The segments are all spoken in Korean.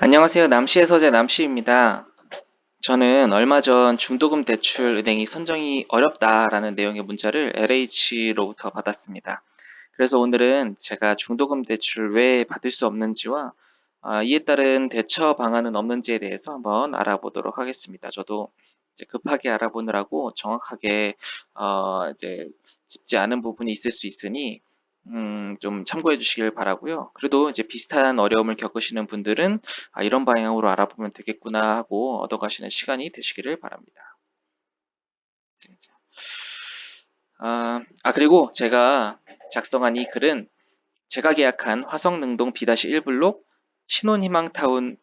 안녕하세요. 남시의 서재 남시입니다. 저는 얼마 전 중도금 대출 은행이 선정이 어렵다라는 내용의 문자를 LH로부터 받았습니다. 그래서 오늘은 제가 중도금 대출 왜 받을 수 없는지와 아, 이에 따른 대처 방안은 없는지에 대해서 한번 알아보도록 하겠습니다. 저도 급하게 알아보느라고 정확하게 어, 이제 짚지 않은 부분이 있을 수 있으니 음, 좀 참고해 주시길 바라고요. 그래도 이제 비슷한 어려움을 겪으시는 분들은 아, 이런 방향으로 알아보면 되겠구나 하고 얻어가시는 시간이 되시기를 바랍니다. 아, 아 그리고 제가 작성한 이 글은 제가 계약한 화성능동 B-1블록 신혼희망타운을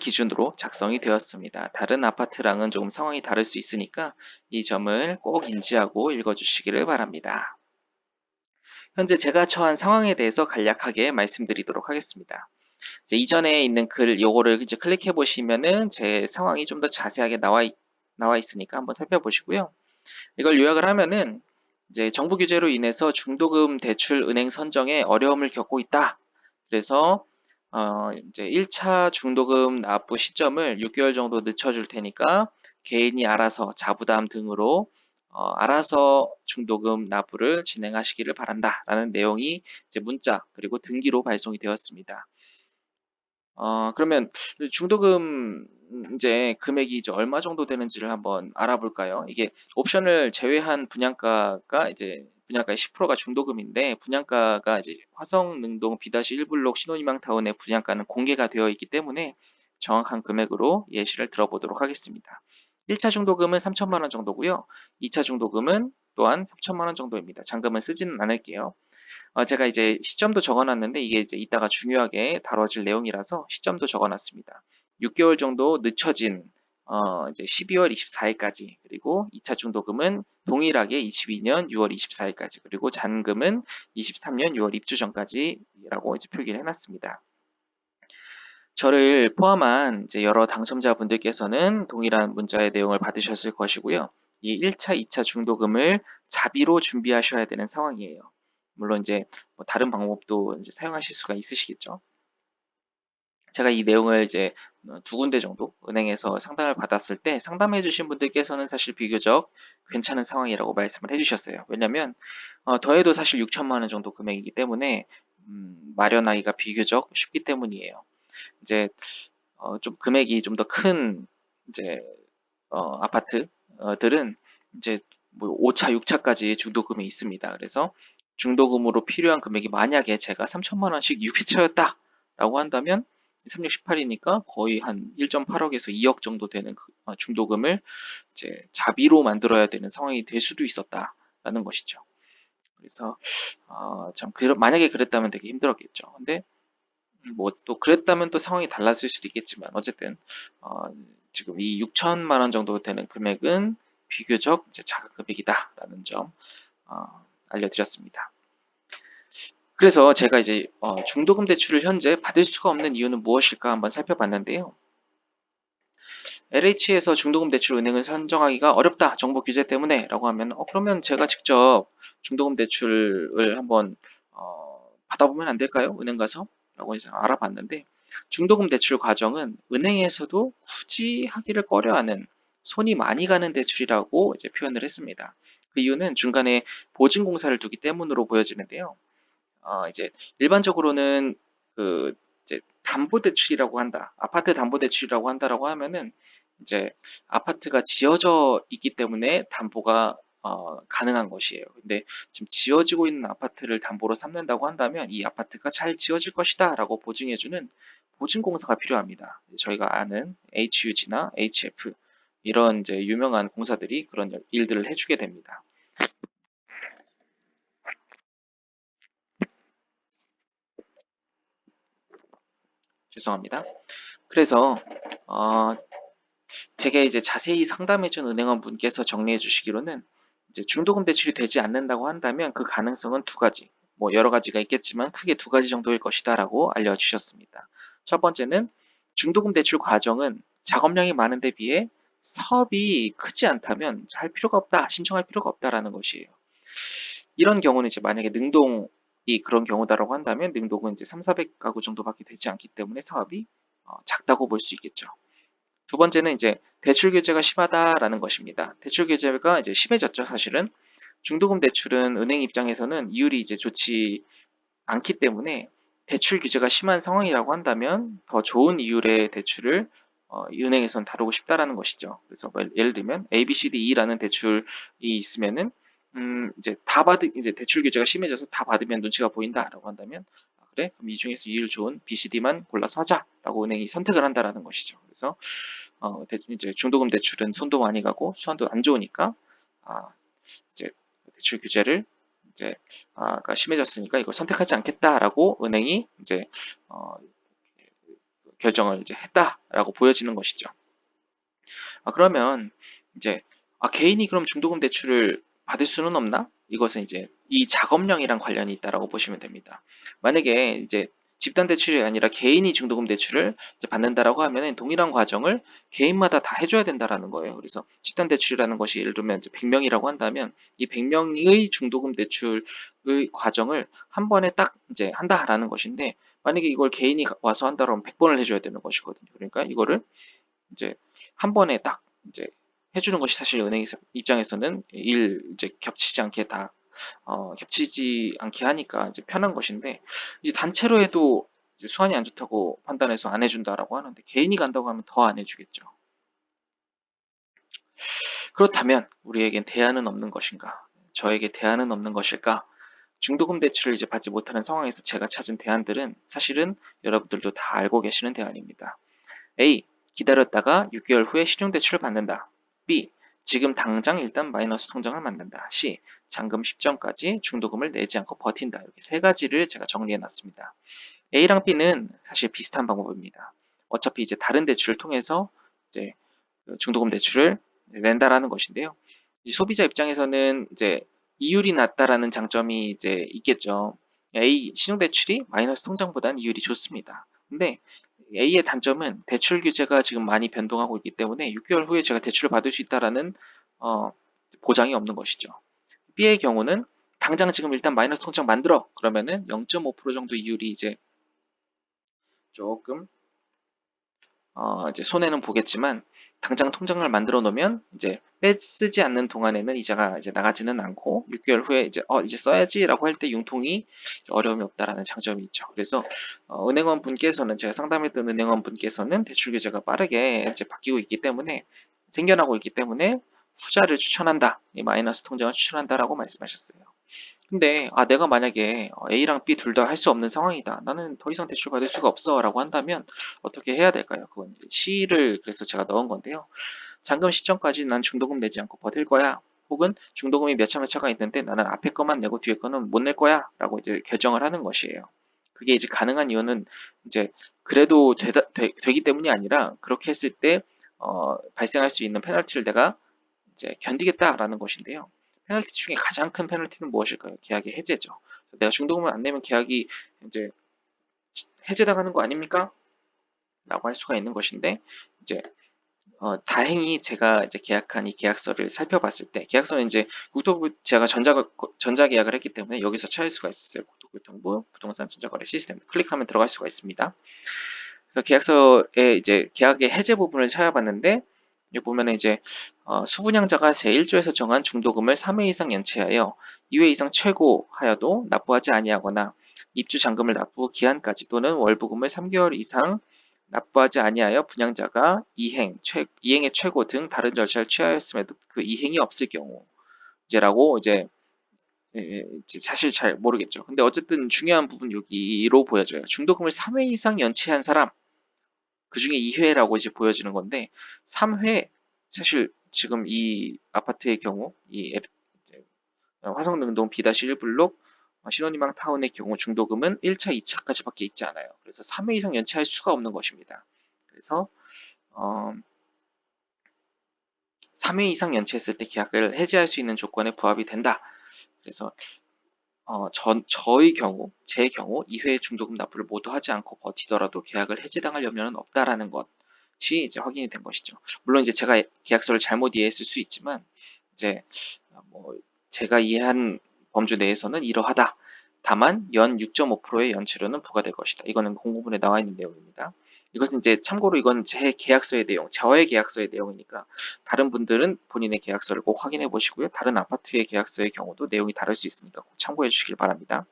기준으로 작성이 되었습니다. 다른 아파트랑은 조금 상황이 다를 수 있으니까 이 점을 꼭 인지하고 읽어주시기를 바랍니다. 현재 제가 처한 상황에 대해서 간략하게 말씀드리도록 하겠습니다. 이전에 있는 글 요거를 이제 클릭해 보시면은 제 상황이 좀 더 자세하게 나와 있, 나와 있으니까 한번 살펴보시고요. 이걸 요약을 하면은 이제 정부 규제로 인해서 중도금 대출 은행 선정에 어려움을 겪고 있다. 그래서 어 이제 1차 중도금 납부 시점을 6개월 정도 늦춰 줄 테니까 개인이 알아서 자부담 등으로 어, 알아서 중도금 납부를 진행하시기를 바란다라는 내용이 이제 문자 그리고 등기로 발송이 되었습니다. 어, 그러면 중도금 이제 금액이 이제 얼마 정도 되는지를 한번 알아볼까요? 이게 옵션을 제외한 분양가가 이제 분양가의 10%가 중도금인데 분양가가 이제 화성능동 B-1블록 신혼희망 타운의 분양가는 공개가 되어 있기 때문에 정확한 금액으로 예시를 들어보도록 하겠습니다. 1차 중도금은 3천만 원 정도고요. 2차 중도금은 또한 3천만 원 정도입니다. 잔금은 쓰지는 않을게요. 어, 제가 이제 시점도 적어놨는데 이게 이제 이따가 중요하게 다뤄질 내용이라서 시점도 적어놨습니다. 6개월 정도 늦춰진 어, 이제 12월 24일까지 그리고 2차 중도금은 동일하게 22년 6월 24일까지 그리고 잔금은 23년 6월 입주 전까지라고 이제 표기를 해놨습니다. 저를 포함한 이제 여러 당첨자분들께서는 동일한 문자의 내용을 받으셨을 것이고요. 이 1차, 2차 중도금을 자비로 준비하셔야 되는 상황이에요. 물론 이제 뭐 다른 방법도 이제 사용하실 수가 있으시겠죠. 제가 이 내용을 이제 두 군데 정도 은행에서 상담을 받았을 때 상담해 주신 분들께서는 사실 비교적 괜찮은 상황이라고 말씀을 해 주셨어요. 왜냐면 어, 더해도 사실 6천만 원 정도 금액이기 때문에 음, 마련하기가 비교적 쉽기 때문이에요. 이제 어, 좀 금액이 좀 더 큰 이제 어, 아파트들은 이제 뭐 5차, 6차까지 중도금이 있습니다. 그래서 중도금으로 필요한 금액이 만약에 제가 3천만 원씩 6회차였다라고 한다면 36, 18이니까 거의 한 1.8억에서 2억 정도 되는 그, 어, 중도금을 이제 자비로 만들어야 되는 상황이 될 수도 있었다라는 것이죠. 그래서 어, 참 그, 만약에 그랬다면 되게 힘들었겠죠. 근데 뭐 또 그랬다면 또 상황이 달랐을 수도 있겠지만 어쨌든 어, 지금 이 6천만 원 정도 되는 금액은 비교적 이제 작은 금액이다라는 점 어, 알려드렸습니다. 그래서 제가 이제 어, 중도금 대출을 현재 받을 수가 없는 이유는 무엇일까 한번 살펴봤는데요. LH에서 중도금 대출 은행을 선정하기가 어렵다 정부 규제 때문에 라고 하면 어, 그러면 제가 직접 중도금 대출을 한번 어, 받아보면 안 될까요? 은행 가서 라고 해서 알아봤는데 중도금 대출 과정은 은행에서도 굳이 하기를 꺼려하는 손이 많이 가는 대출이라고 이제 표현을 했습니다. 그 이유는 중간에 보증공사를 두기 때문으로 보여지는데요. 어, 이제 일반적으로는 그 이제 담보대출이라고 한다. 아파트 담보대출이라고 한다라고 하면은 이제 아파트가 지어져 있기 때문에 담보가 어, 가능한 것이에요. 근데 지금 지어지고 있는 아파트를 담보로 삼는다고 한다면 이 아파트가 잘 지어질 것이다 라고 보증해주는 보증공사가 필요합니다. 저희가 아는 HUG나 HF 이런 이제 유명한 공사들이 그런 일들을 해주게 됩니다. 죄송합니다. 그래서 어, 제가 이제 자세히 상담해준 은행원 분께서 정리해 주시기로는 이제 중도금 대출이 되지 않는다고 한다면 그 가능성은 두 가지, 뭐 여러 가지가 있겠지만 크게 두 가지 정도일 것이다라고 알려주셨습니다. 첫 번째는 중도금 대출 과정은 작업량이 많은데 비해 사업이 크지 않다면 할 필요가 없다, 신청할 필요가 없다라는 것이에요. 이런 경우는 이제 만약에 능동 이 그런 경우다라고 한다면 능동은 이제 3, 400가구 정도밖에 되지 않기 때문에 사업이 어, 작다고 볼 수 있겠죠. 두 번째는 이제 대출 규제가 심하다라는 것입니다. 대출 규제가 이제 심해졌죠, 사실은. 중도금 대출은 은행 입장에서는 이율이 이제 좋지 않기 때문에 대출 규제가 심한 상황이라고 한다면 더 좋은 이율의 대출을 어, 은행에선 다루고 싶다라는 것이죠. 그래서 뭐 예를 들면 A, B, C, D, E라는 대출이 있으면은 음, 이제 다 받으 이제 대출 규제가 심해져서 다 받으면 눈치가 보인다라고 한다면 아, 그래 그럼 이 중에서 이율 좋은 B, C, D만 골라서 하자라고 은행이 선택을 한다라는 것이죠. 그래서 어, 대, 이제 중도금 대출은 손도 많이 가고 수완도 안 좋으니까 아, 이제 대출 규제를 이제 아가 심해졌으니까 이걸 선택하지 않겠다라고 은행이 이제 어, 결정을 이제 했다라고 보여지는 것이죠. 아, 그러면 이제 아, 개인이 그럼 중도금 대출을 받을 수는 없나? 이것은 이제 이 작업량이랑 관련이 있다라고 보시면 됩니다. 만약에 이제 집단 대출이 아니라 개인이 중도금 대출을 받는다라고 하면 동일한 과정을 개인마다 다 해줘야 된다라는 거예요. 그래서 집단 대출이라는 것이 예를 들면 이제 100명이라고 한다면 이 100명의 중도금 대출의 과정을 한 번에 딱 이제 한다라는 것인데 만약에 이걸 개인이 와서 한다면 100번을 해줘야 되는 것이거든요. 그러니까 이거를 이제 한 번에 딱 이제 해주는 것이 사실 은행 입장에서는 일 이제 겹치지 않게 다 어, 겹치지 않게 하니까 이제 편한 것인데 이제 단체로 해도 이제 수완이 안 좋다고 판단해서 안 해준다라고 하는데 개인이 간다고 하면 더 안 해주겠죠. 그렇다면 우리에겐 대안은 없는 것인가? 저에게 대안은 없는 것일까? 중도금 대출을 이제 받지 못하는 상황에서 제가 찾은 대안들은 사실은 여러분들도 다 알고 계시는 대안입니다. A. 기다렸다가 6개월 후에 신용대출을 받는다. B. 지금 당장 일단 마이너스 통장을 만든다. C. 잔금 시점까지 중도금을 내지 않고 버틴다. 이렇게 세 가지를 제가 정리해 놨습니다. A랑 B는 사실 비슷한 방법입니다. 어차피 이제 다른 대출을 통해서 이제 그 중도금 대출을 낸다라는 것인데요. 소비자 입장에서는 이제 이율이 낮다라는 장점이 이제 있겠죠. A 신용대출이 마이너스 통장보다는 이율이 좋습니다. 근데 A의 단점은 대출 규제가 지금 많이 변동하고 있기 때문에 6개월 후에 제가 대출을 받을 수 있다라는 어, 보장이 없는 것이죠. B의 경우는 당장 지금 일단 마이너스 통장 만들어 그러면은 0.5% 정도 이율이 이제 조금 어, 이제 손해는 보겠지만 당장 통장을 만들어 놓으면 이제 빼쓰지 않는 동안에는 이자가 이제 나가지는 않고 6개월 후에 이제 어 이제 써야지라고 할 때 융통이 어려움이 없다라는 장점이 있죠. 그래서 어, 은행원 분께서는 제가 상담했던 은행원 분께서는 대출 규제가 빠르게 이제 바뀌고 있기 때문에 생겨나고 있기 때문에 후자를 추천한다. 이 마이너스 통장을 추천한다라고 말씀하셨어요. 근데 아 내가 만약에 A랑 B 둘 다 할 수 없는 상황이다. 나는 더 이상 대출 받을 수가 없어라고 한다면 어떻게 해야 될까요? 그건 C를 그래서 제가 넣은 건데요. 잔금 시점까지 난 중도금 내지 않고 버틸 거야. 혹은 중도금이 몇차몇 차가 있는데 나는 앞에 것만 내고 뒤에 거는 못 낼 거야. 라고 이제 결정을 하는 것이에요. 그게 이제 가능한 이유는 이제 그래도 되다, 되, 기 때문이 아니라 그렇게 했을 때 어, 발생할 수 있는 페널티를 내가 이제 견디겠다라는 것인데요. 페널티 중에 가장 큰 페널티는 무엇일까요? 계약의 해제죠. 내가 중도금을 안 내면 계약이 이제 해제당하는 거 아닙니까? 라고 할 수가 있는 것인데 이제 어, 다행히 제가 이제 계약한 이 계약서를 살펴봤을 때 계약서는 이제 국토부 제가 전자 전자 계약을 했기 때문에 여기서 찾을 수가 있었어요. 국토교통부 부동산 전자거래 시스템 클릭하면 들어갈 수가 있습니다. 그래서 계약서에 이제 계약의 해제 부분을 찾아봤는데 여기 보면 이제 어, 수분양자가 제1조에서 정한 중도금을 3회 이상 연체하여 2회 이상 최고하여도 납부하지 아니하거나 입주 잔금을 납부 기한까지 또는 월부금을 3개월 이상 납부하지 아니하여 분양자가 이행, 최, 이행의 최고 등 다른 절차를 취하였음에도 그 이행이 없을 경우 이제라고 이제 예, 예 사실 잘 모르겠죠. 근데 어쨌든 중요한 부분 여기로 보여져요. 중도금을 3회 이상 연체한 사람 그 중에 2회라고 이제 보여지는 건데 3회 사실 지금 이 아파트의 경우 이 화성능동 B-1블록 신혼희망 타운의 경우 중도금은 1차, 2차까지밖에 있지 않아요. 그래서 3회 이상 연체할 수가 없는 것입니다. 그래서 어, 3회 이상 연체했을 때 계약을 해지할 수 있는 조건에 부합이 된다. 그래서 어, 전, 저의 경우, 제 경우 2회 중도금 납부를 모두 하지 않고 버티더라도 계약을 해지당할 염려는 없다라는 것이 이제 확인이 된 것이죠. 물론 이제 제가 계약서를 잘못 이해했을 수 있지만 이제 뭐 제가 이해한 범주 내에서는 이러하다. 다만 연 6.5%의 연체료는 부과될 것이다. 이거는 공고문에 나와 있는 내용입니다. 이것은 이제 참고로 이건 제 계약서의 내용, 저의 계약서의 내용이니까 다른 분들은 본인의 계약서를 꼭 확인해 보시고요. 다른 아파트의 계약서의 경우도 내용이 다를 수 있으니까 꼭 참고해 주시길 바랍니다.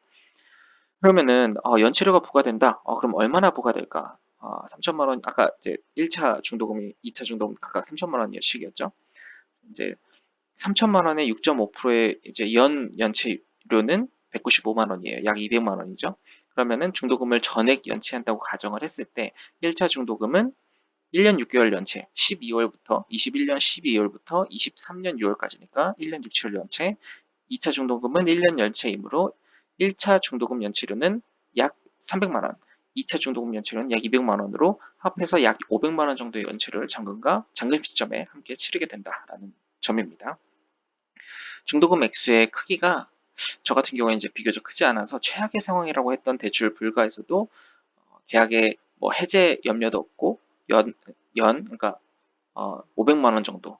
그러면은 어, 연체료가 부과된다. 어, 그럼 얼마나 부과될까? 어, 3천만 원 아까 이제 1차 중도금이 2차 중도금 각각 3천만 원씩이었죠. 이제 3천만 원에 6.5%의 이제 연 연체료는 195만 원이에요. 약 200만 원이죠. 그러면은 중도금을 전액 연체한다고 가정을 했을 때 1차 중도금은 1년 6개월 연체 12월부터 21년 12월부터 23년 6월까지니까 1년 6, 7월 연체 2차 중도금은 1년 연체이므로 1차 중도금 연체료는 약 300만 원 2차 중도금 연체료는 약 200만 원으로 합해서 약 500만 원 정도의 연체료를 잔금과 잔금 시점에 함께 치르게 된다라는 점입니다. 중도금 액수의 크기가 저 같은 경우에 이제 비교적 크지 않아서 최악의 상황이라고 했던 대출 불가에서도 어, 계약에 뭐 해제 염려도 없고 연, 연 그러니까 어, 500만 원 정도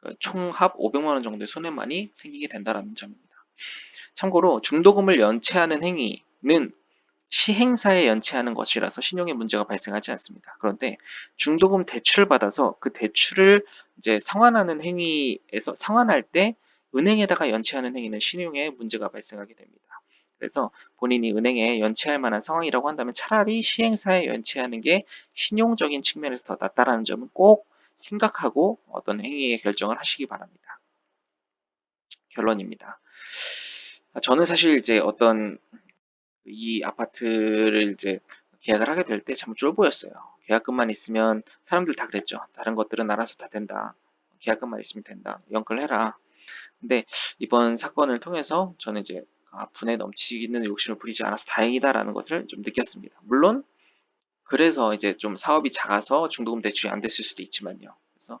그 총합 500만 원 정도의 손해만이 생기게 된다는 점입니다. 참고로 중도금을 연체하는 행위는 시행사에 연체하는 것이라서 신용에 문제가 발생하지 않습니다. 그런데 중도금 대출 받아서 그 대출을 이제 상환하는 행위에서 상환할 때 은행에다가 연체하는 행위는 신용에 문제가 발생하게 됩니다. 그래서 본인이 은행에 연체할 만한 상황이라고 한다면 차라리 시행사에 연체하는 게 신용적인 측면에서 더 낫다라는 점은 꼭 생각하고 어떤 행위의 결정을 하시기 바랍니다. 결론입니다. 저는 사실 이제 어떤 이 아파트를 이제 계약을 하게 될 때 참 쫄보였어요. 계약금만 있으면 사람들 다 그랬죠. 다른 것들은 알아서 다 된다. 계약금만 있으면 된다. 연끌해라. 근데 이번 사건을 통해서 저는 이제 아, 분에 넘치는 욕심을 부리지 않아서 다행이다라는 것을 좀 느꼈습니다. 물론 그래서 이제 좀 사업이 작아서 중도금 대출이 안 됐을 수도 있지만요. 그래서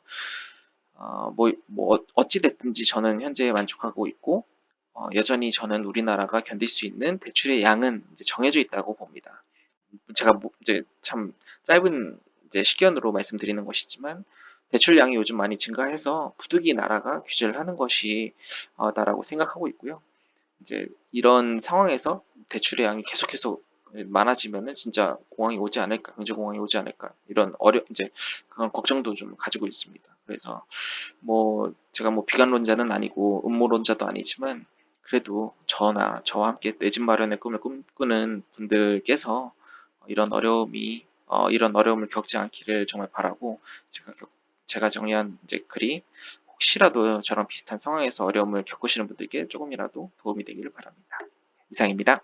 어, 뭐, 뭐 어찌 됐든지 저는 현재 만족하고 있고 어, 여전히 저는 우리나라가 견딜 수 있는 대출의 양은 이제 정해져 있다고 봅니다. 제가 뭐 이제 참 짧은 이제 시견으로 말씀드리는 것이지만 대출량이 요즘 많이 증가해서 부득이 나라가 규제를 하는 것이 어, 다라고 생각하고 있고요. 이제 이런 상황에서 대출의 양이 계속해서 많아지면은 진짜 공황이 오지 않을까, 경제 공황이 오지 않을까 이런 어려 이제 그런 걱정도 좀 가지고 있습니다. 그래서 뭐 제가 뭐 비관론자는 아니고 음모론자도 아니지만 그래도 저나 저와 함께 내 집 마련의 꿈을 꿈꾸는 분들께서 이런 어려움이 어, 이런 어려움을 겪지 않기를 정말 바라고 제가 겪, 제가 정리한 이제 글이 혹시라도 저런 비슷한 상황에서 어려움을 겪으시는 분들께 조금이라도 도움이 되기를 바랍니다. 이상입니다.